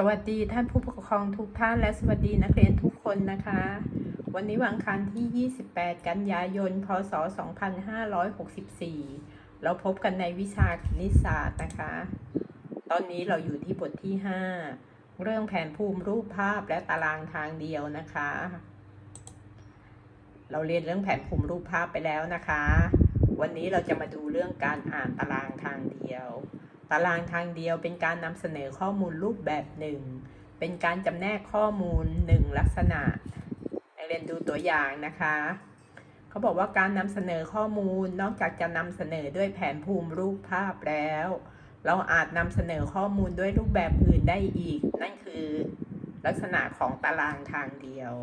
สวัสดีท่านผู้ปกครองทุกท่านและสวัสดีนักเรียนทุกคนนะคะ วันนี้วันอังคารที่ 28 กันยายน พศ 2564 เราพบกันในวิชาคณิตศาสตร์นะคะ ตอนนี้เราอยู่ที่บทที่ 5 เรื่องแผนภูมิรูปภาพและตารางทางเดียวนะคะ เราเรียนเรื่องแผนภูมิรูปภาพไปแล้วนะคะ วันนี้เราจะมาดูเรื่องการอ่านตารางทางเดียว ตารางทางเดียวเป็นการนำเสนอข้อมูลรูปแบบหนึ่ง เป็นการจำแนกข้อมูลหนึ่งลักษณะนักเรียนดูตัวอย่างนะคะ เขาบอกว่าการนำเสนอข้อมูลนอกจากจะนำเสนอด้วยแผนภูมิรูปภาพแล้ว เราอาจนำเสนอข้อมูลด้วยรูปแบบอื่นได้อีก นั่นคือลักษณะของตารางทางเดียว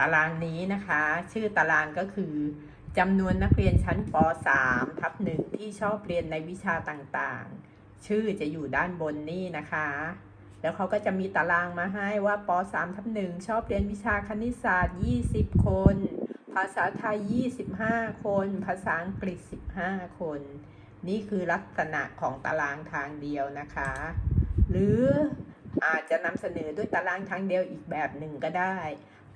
ตารางนี้นะคะ ชื่อตารางก็คือ จำนวนนักเรียนชั้นป .3 ทับหนึ่งที่ชอบเรียนในวิชาต่างๆ ชื่อจะอยู่ด้านบนนี่นะคะ แล้วเขาก็จะมีตารางมาให้ว่าป .3 ทับหนึ่งชอบเรียนวิชาคณิตศาสตร์ 20 คน ภาษาไทย 25 คน ภาษาอังกฤษ 15 คน นี่คือลักษณะของตารางทางเดียวนะคะ หรืออาจจะนำเสนอด้วยตารางทางเดียวอีกแบบหนึ่งก็ได้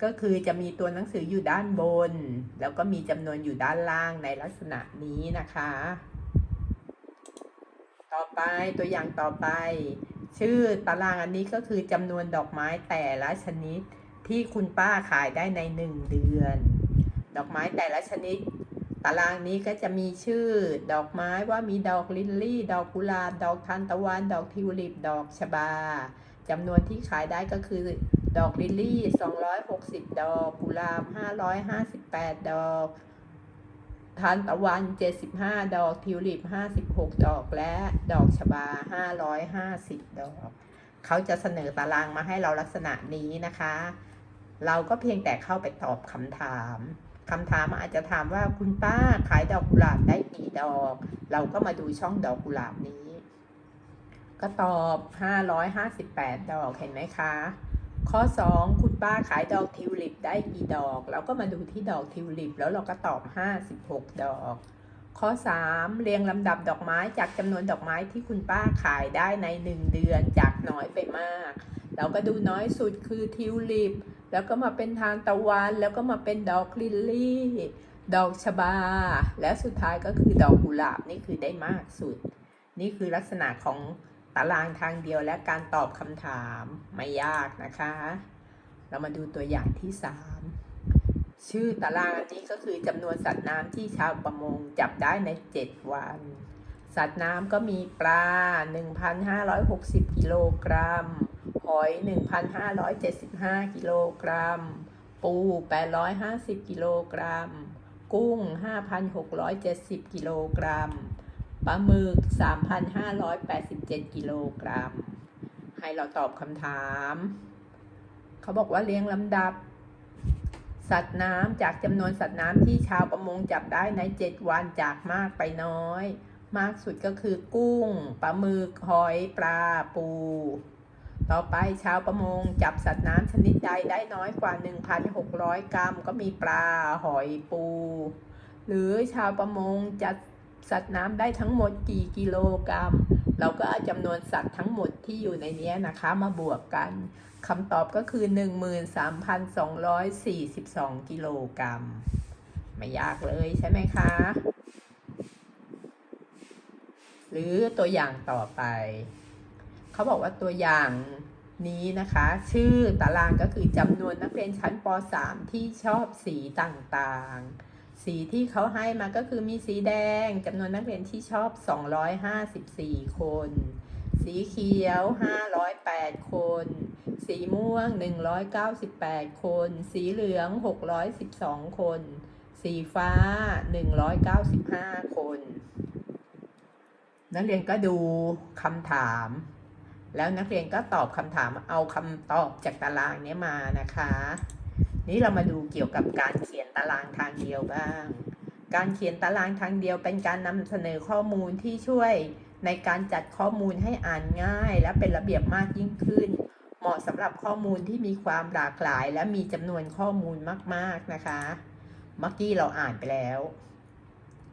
ก็คือจะมีตัวหนังสืออยู่ด้านบน แล้วก็มีจำนวนอยู่ด้านล่างในลักษณะนี้นะคะ ต่อไปตัวอย่างต่อไป ชื่อตารางอันนี้ก็คือจำนวนดอกไม้แต่ละชนิดที่คุณป้าขายได้ในหนึ่งเดือน ดอกไม้แต่ละชนิด ตารางนี้ก็จะมีชื่อดอกไม้ว่ามีดอกลิลลี่ ดอกกุหลาบ ดอกทานตะวัน ดอกทิวลิป ดอกชบาจำนวนที่ขายได้ก็คือ ดอกลิลลี่ 260 ดอก กุหลาบ 558 ดอก ทานตะวัน 75 ดอก ทิวลิป 56 ดอก และดอกชบา 550 ดอก เขาจะเสนอตารางมาให้เราลักษณะนี้นะคะ เราก็เพียงแต่เข้าไปตอบคำถามคำถามอาจจะถามว่าคุณป้าขายดอกกุหลาบได้กี่ดอก เราก็มาดูช่องดอกกุหลาบนี้ ก็ตอบ 558 ดอกเห็นไหมคะ ข้อ 2 คุณป้าขายดอกทิวลิปได้กี่ดอกเราก็มาดูที่ดอกทิวลิป แล้วเราก็ตอบ 56 ดอก ข้อ 3 เรียงลำดับดอกไม้จากจำนวนดอกไม้ที่คุณป้าขายได้ใน 1 เดือนจากน้อยไปมาก เราก็ดูน้อยสุดคือทิวลิป แล้วก็มาเป็นทานตะวัน แล้วก็มาเป็นดอกลิลลี่ ดอกชบา และสุดท้ายก็คือดอกกุหลาบนี่คือได้มากสุด นี่คือลักษณะของ ตารางทางเดียวและการตอบคำถามไม่ยากนะคะ เรามาดูตัวอย่างที่ 3 ชื่อตารางอันนี้ก็คือจำนวนสัตว์น้ำที่ชาวประมงจับได้ใน 7 วัน สัตว์น้ำก็มีปลา 1,560 กิโลกรัม หอย 1,575 กิโลกรัม ปู 850 กิโลกรัม กุ้ง 5,670 กิโลกรัม ปลาหมึก 3,587 กิโลกรัม ให้เราตอบคำถาม เขาบอกว่าเรียงลำดับ สัตว์น้ำจากจำนวนสัตว์น้ำที่ชาวประมงจับได้ใน 7 วันจากมากไปน้อย มากสุดก็คือกุ้ง ปลาหมึก หอย ปลา ปู ต่อไปชาวประมงจับสัตว์น้ำชนิดใดได้น้อยกว่า 1,600 กรัม ก็มีปลา หอย ปู หรือชาวประมงจับ สัตว์น้ำได้ทั้งหมดกี่กิโลกรัม เราก็เอาจำนวนสัตว์ทั้งหมดที่อยู่ในนี้นะคะมาบวกกันคำตอบก็คือ 13,242 กิโลกรัม ไม่ยากเลยใช่ไหมคะ หรือตัวอย่างต่อไป เขาบอกว่าตัวอย่างนี้นะคะ ชื่อตารางก็คือจำนวนนักเรียนชั้นป .3 ที่ชอบสีต่างๆ สีที่เขาให้มาก็คือมีสีแดงจำนวนนักเรียนที่ชอบ 254 คน สีเขียว 508 คน สีม่วง 198 คน สีเหลือง 612 คน สีฟ้า 195 คน นักเรียนก็ดูคำถาม แล้วนักเรียนก็ตอบคำถามเอาคำตอบจากตารางนี้มานะคะ นี่เรามาดูเกี่ยวกับการเขียนตารางทางเดียวบ้าง การเขียนตารางทางเดียวเป็นการนำเสนอข้อมูลที่ช่วยในการจัดข้อมูลให้อ่านง่าย และเป็นระเบียบมากยิ่งขึ้น เหมาะสำหรับข้อมูลที่มีความหลากหลาย และมีจำนวนข้อมูลมาก ๆนะคะ เมื่อกี้เราอ่านไปแล้ว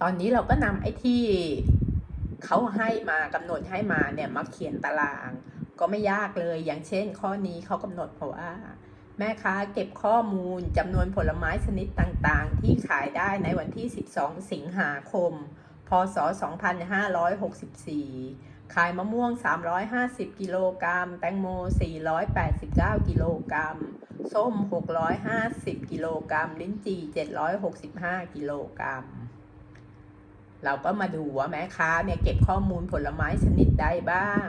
ตอนนี้เราก็นำไอ้ที่เขาให้มากำหนดให้มาเนี่ยมาเขียนตาราง ก็ไม่ยากเลย อย่างเช่น ข้อนี้เขากำหนดบอกว่า แม่ค้าเก็บข้อมูลจำนวนผลไม้ชนิดต่างๆ ที่ขายได้ในวันที่ 12 สิงหาคม พศ 2564 ขายมะม่วง 350 กิโลกรัม แตงโม 489 กิโลกรัม ส้ม 650 กิโลกรัม ลิ้นจี่ 765 กิโลกรัม เราก็มาดูว่าแม่ค้าเนี่ยเก็บข้อมูลผลไม้ชนิดใดบ้าง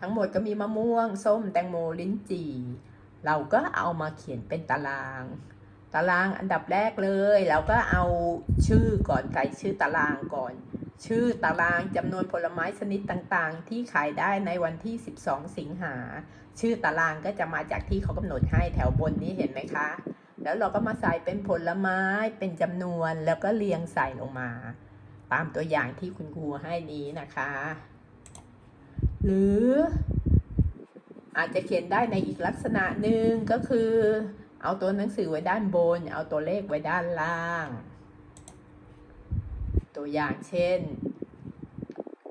ทั้งหมดก็มีมะม่วง ส้ม แตงโม ลิ้นจี่ เราก็เอามาเขียนเป็นตาราง ตารางอันดับแรกเลย เราก็เอาชื่อก่อนใส่ชื่อตารางก่อน ชื่อตารางจำนวนผลไม้ชนิดต่างๆ ที่ขายได้ในวันที่ 12 สิงหา ชื่อตารางก็จะมาจากที่เขากำหนดให้แถวบนนี้เห็นไหมคะ แล้วเราก็มาใส่เป็นผลไม้เป็นจำนวนแล้วก็เรียงใส่ลงมา ตามตัวอย่างที่คุณครูให้นี้นะคะ หรือ อาจจะเขียนได้ในอีกลักษณะหนึ่งก็คือ เอาตัวหนังสือไว้ด้านบน เอาตัวเลขไว้ด้านล่าง ตัวอย่างเช่น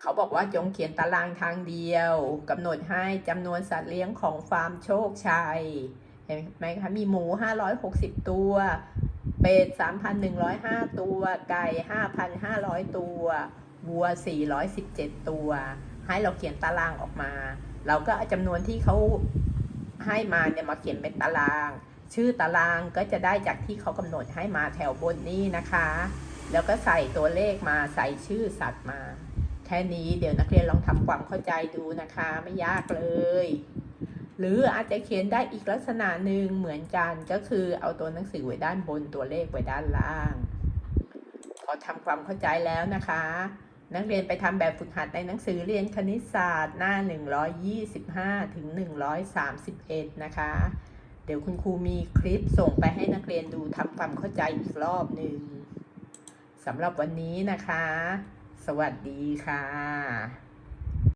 เขาบอกว่าจงเขียนตารางทางเดียวกำหนดให้จำนวนสัตว์เลี้ยงของฟาร์มโชคชัยเห็นไหมคะมีหมู 560 ตัว เป็ด 3,105 ตัว ไก่ 5,500 ตัว วัว 417 ตัว ให้เราเขียนตารางออกมา เราก็เอาจำนวนที่เขาให้มาเนี่ยมาเขียนเป็นตาราง ชื่อตารางก็จะได้จากที่เขากำหนดให้มาแถวบนนี้นะคะ แล้วก็ใส่ตัวเลขมาใส่ชื่อสัตว์มา แค่นี้เดี๋ยวนักเรียนลองทำความเข้าใจดูนะคะ ไม่ยากเลย หรืออาจจะเขียนได้อีกลักษณะหนึ่งเหมือนกันก็คือเอาตัวหนังสือไว้ด้านบนตัวเลขไว้ด้านล่าง พอทำความเข้าใจแล้วนะคะ นักเรียนไปทำแบบฝึกหัดในหนังสือเรียนคณิตศาสตร์หน้า 125 ถึง 131 นะคะ เดี๋ยวคุณครูมีคลิปส่งไปให้นักเรียนดูทำความเข้าใจอีกรอบหนึ่งสำหรับวันนี้นะคะ สวัสดีค่ะ